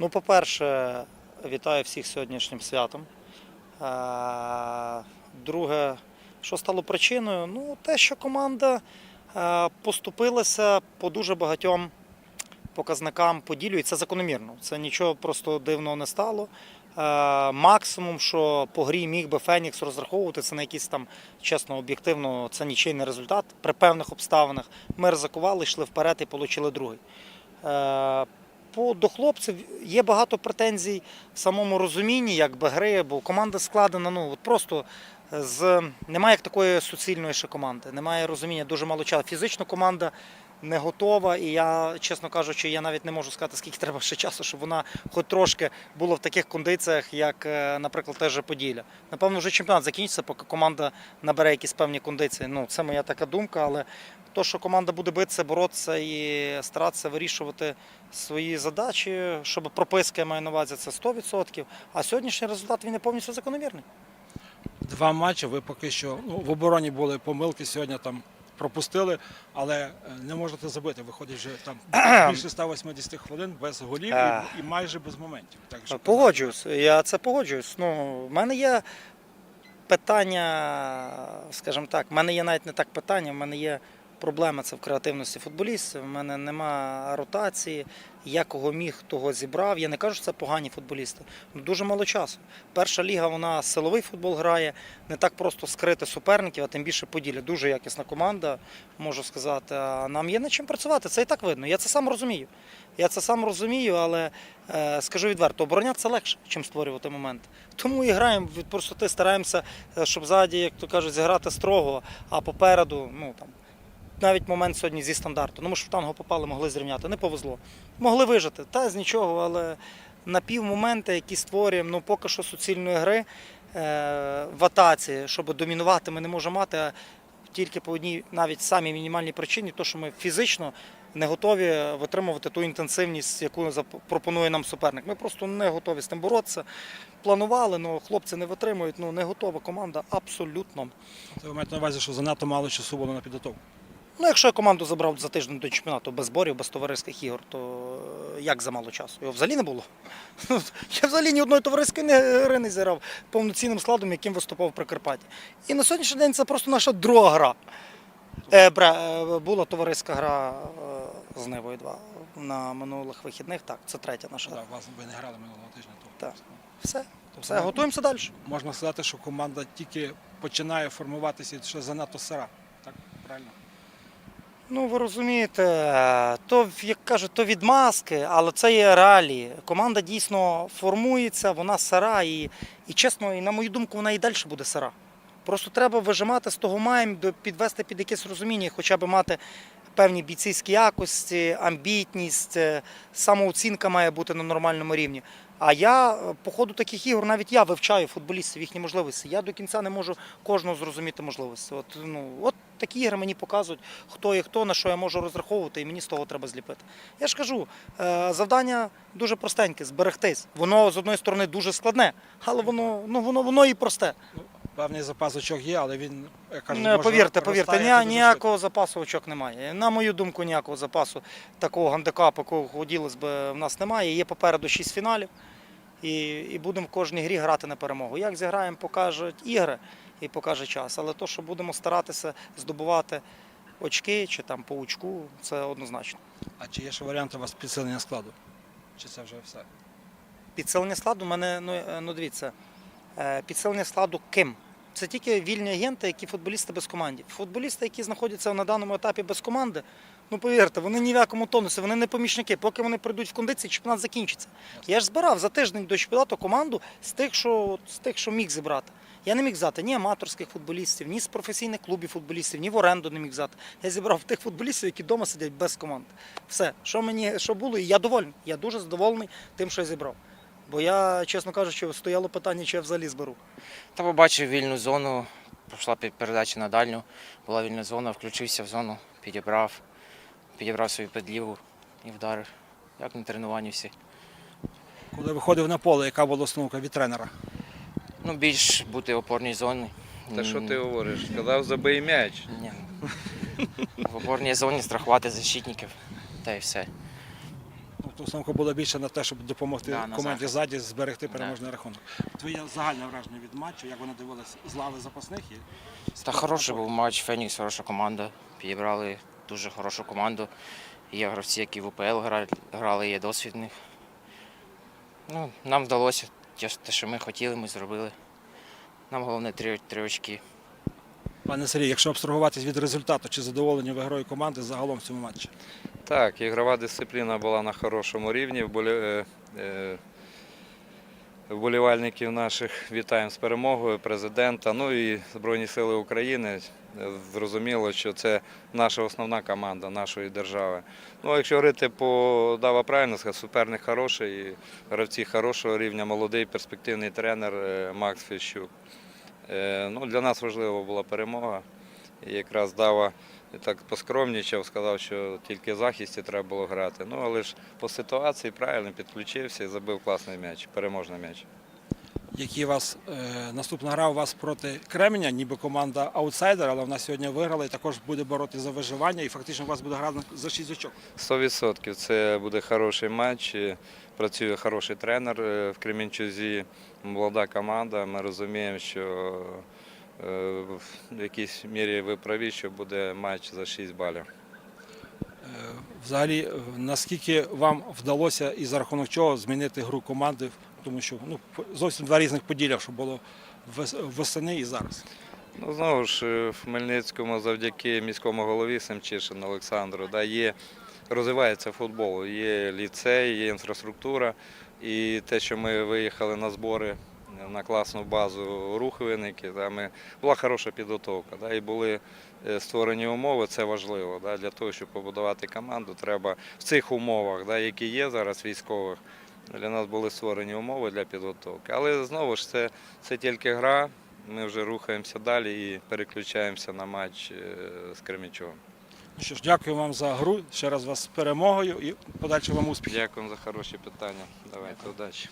Ну, по-перше, вітаю всіх сьогоднішнім святом. Е, Друге, що стало причиною? Ну, те, що команда е, поступилася по дуже багатьом показникам поділю, і це закономірно. Це нічого просто дивного не стало. Е, Максимум, що по грі міг би Фенікс розраховувати, це на якийсь там, чесно, об'єктивно, це нічийний результат. При певних обставинах ми ризикували, йшли вперед і отримали другий. Е, по, до хлопців є багато претензій в самому розумінні, як би гри, бо команда складена. Ну от просто з немає як такої суцільної ще команди. Немає розуміння, дуже мало часу. Фізично команда не готова, і я, чесно кажучи, я навіть не можу сказати, скільки треба ще часу, щоб вона хоч трошки була в таких кондиціях, як, е, наприклад, теж Поділля. Напевно, вже чемпіонат закінчиться, поки команда набере якісь певні кондиції. Ну, це моя така думка, але то, що команда буде битися, боротися і старатися вирішувати свої задачі, щоб прописка я маю на увазі, це 100%. А сьогоднішній результат він не повністю закономірний. Два матчі. Ви поки що ну, в обороні були помилки сьогодні там. Пропустили, але е, не можете забити. Виходить вже там більше 180 хвилин без голів Е. і, і майже без моментів. Так що Погоджуюсь, я це погоджуюсь. Ну, в мене є питання, скажімо так, в мене є навіть не так питання, в мене є проблема це в креативності футболістів. В мене нема ротації. Я кого міг, того зібрав. Я не кажу, що це погані футболісти. Ну, дуже мало часу. Перша ліга, вона силовий футбол грає, не так просто скрити суперників, а тим більше поділя. Дуже якісна команда, можу сказати. А нам є над чим працювати. Це і так видно. Я це сам розумію. Я це сам розумію, але е, скажу відверто, оборонятися легше, ніж створювати момент. Тому і граємо від простоти, стараємося, е, щоб ззаді, як то кажуть, зіграти строго, а попереду, ну там. Навіть момент сьогодні зі стандарту. Ну, ми ж в танго попали, могли зрівняти. Не повезло. Могли вижити. Та з нічого, але на півмоменти, які створюємо, ну поки що суцільної гри е, в атаці, щоб домінувати, ми не можемо мати тільки по одній, навіть самій мінімальній причині, то що ми фізично не готові витримувати ту інтенсивність, яку пропонує нам суперник. Ми просто не готові з тим боротися. Планували, але хлопці не витримують. Ну не готова команда абсолютно. Це маєте на увазі, що занадто мало часу було на підготовку. Ну, якщо я команду забрав за тиждень до чемпіонату без зборів, без товариських ігор, то е, як за мало часу? Його взагалі не було. Я взагалі ні одної товариської гри не зіграв повноцінним складом, яким виступав в Прикарпатті. І на сьогоднішній день це просто наша друга гра. Е, бре, е, була товариська гра е, з Нивою 2 на минулих вихідних. Так, це третя наша гра. Так, вас ви не грали минулого тижня. То Так. Все, Тобто, все, готуємося далі. Можна сказати, що команда тільки починає формуватися, ще занадто сира. Так, правильно? Ну, ви розумієте, то, як кажуть, то відмазки, але це є реалії. Команда дійсно формується, вона сира, і, і чесно, і на мою думку, вона і далі буде сира. Просто треба вижимати з того маєм, підвести під якесь розуміння, хоча б мати певні бійцівські якості, амбітність, е, самооцінка має бути на нормальному рівні. А я е, по ходу таких ігор, навіть я вивчаю футболістів, їхні можливості. Я до кінця не можу кожного зрозуміти можливості. От, ну, от такі ігри мені показують, хто є хто, на що я можу розраховувати, і мені з того треба зліпити. Я ж кажу, е, завдання дуже простеньке зберегтись. Воно з одної сторони дуже складне, але воно, ну, воно, воно і просте. Ну, певний запас очок є, але він, як кажуть, може, повірте, повірте, ні, ніякого запасу очок немає. На мою думку, ніякого запасу такого гандикапу, якого хотілося б, в нас немає. Є попереду 6 фіналів. І, і будемо в кожній грі грати на перемогу. Як зіграємо, покажуть ігри і покаже час. Але то, що будемо старатися здобувати очки чи там по очку, це однозначно. А чи є ще варіанти у вас підсилення складу? Чи це вже все? Підсилення складу в мене, ну, е, ну дивіться, е, підсилення складу ким? Це тільки вільні агенти, які футболісти без команди. Футболісти, які знаходяться на даному етапі без команди, ну повірте, вони ні в якому тонусі, вони не помічники. Поки вони прийдуть в кондиції, чемпіонат закінчиться. Я ж збирав за тиждень до чемпіонату команду з тих, що, з тих, що міг зібрати. Я не міг взяти ні аматорських футболістів, ні з професійних клубів футболістів, ні в оренду не міг взяти. Я зібрав тих футболістів, які вдома сидять без команд. Все, що мені що було, і я довольний. Я дуже задоволений тим, що я зібрав. Бо я, чесно кажучи, стояло питання, чи я взагалі зберу. Та побачив вільну зону, пройшла пе- передача на дальню, була вільна зона, включився в зону, підібрав, підібрав свою підліву і вдарив. Як на тренуванні всі. Коли виходив на поле, яка була установка від тренера? Ну, більш бути в опорній зоні. Та що ти говориш? Сказав, забий м'яч. Ні. В опорній зоні страхувати защитників. Та й все. Ну, тобто установка була більше на те, щоб допомогти Да, на команді ззаді зберегти Да. переможний рахунок. Твоє загальне враження від матчу, як вони дивилися з лави запасних і Та хороший був матч, Фенікс хороша команда. Підібрали дуже хорошу команду. Є гравці, які в УПЛ грали, грали є досвід них. Ну, нам вдалося те, те, що ми хотіли, ми зробили. Нам головне три, три очки. Пане Сергій, якщо абстрагуватись від результату, чи задоволені ви грою команди загалом в цьому матчі? Так, ігрова дисципліна була на хорошому рівні. Вболі- е, е, Вболівальників наших вітаємо з перемогою президента. Ну і Збройні Сили України. Зрозуміло, що це наша основна команда нашої держави. Ну, якщо говорити по Дава правильно, суперник хороший, гравці хорошого рівня, молодий перспективний тренер е, Макс Фіщук. Е, Ну, для нас важлива була перемога. І якраз Дава і так поскромнічав, сказав, що тільки в захисті треба було грати. Ну, але ж по ситуації правильно підключився і забив класний м'яч, переможний м'яч. Які вас е, наступна гра у вас проти Кременя, ніби команда аутсайдер, але вона сьогодні виграла і також буде боротися за виживання, і фактично у вас буде гра за 6 очок. 100% це буде хороший матч. Працює хороший тренер е, в Кремінчузі, молода команда. Ми розуміємо, що в якійсь мірі ви праві, що буде матч за 6 балів. Е, Взагалі, е, наскільки вам вдалося і за рахунок чого змінити гру команди, тому що ну, зовсім два різних поділля, що було восени і зараз. Ну, знову ж е, в Хмельницькому завдяки міському голові Семчишину Олександру да, є, розвивається футбол, є ліцей, є інфраструктура. І те, що ми виїхали на збори на класну базу рух виники, да, ми, була хороша підготовка. Да, і були е, створені умови, це важливо. Да, для того, щоб побудувати команду, треба в цих умовах, да, які є зараз військових, для нас були створені умови для підготовки. Але знову ж це, це тільки гра. Ми вже рухаємося далі і переключаємося на матч е, з Кремічовим. Ну що ж, дякую вам за гру. Ще раз вас з перемогою і подальших вам успіхів. Дякую за хороші питання. Давайте удачі.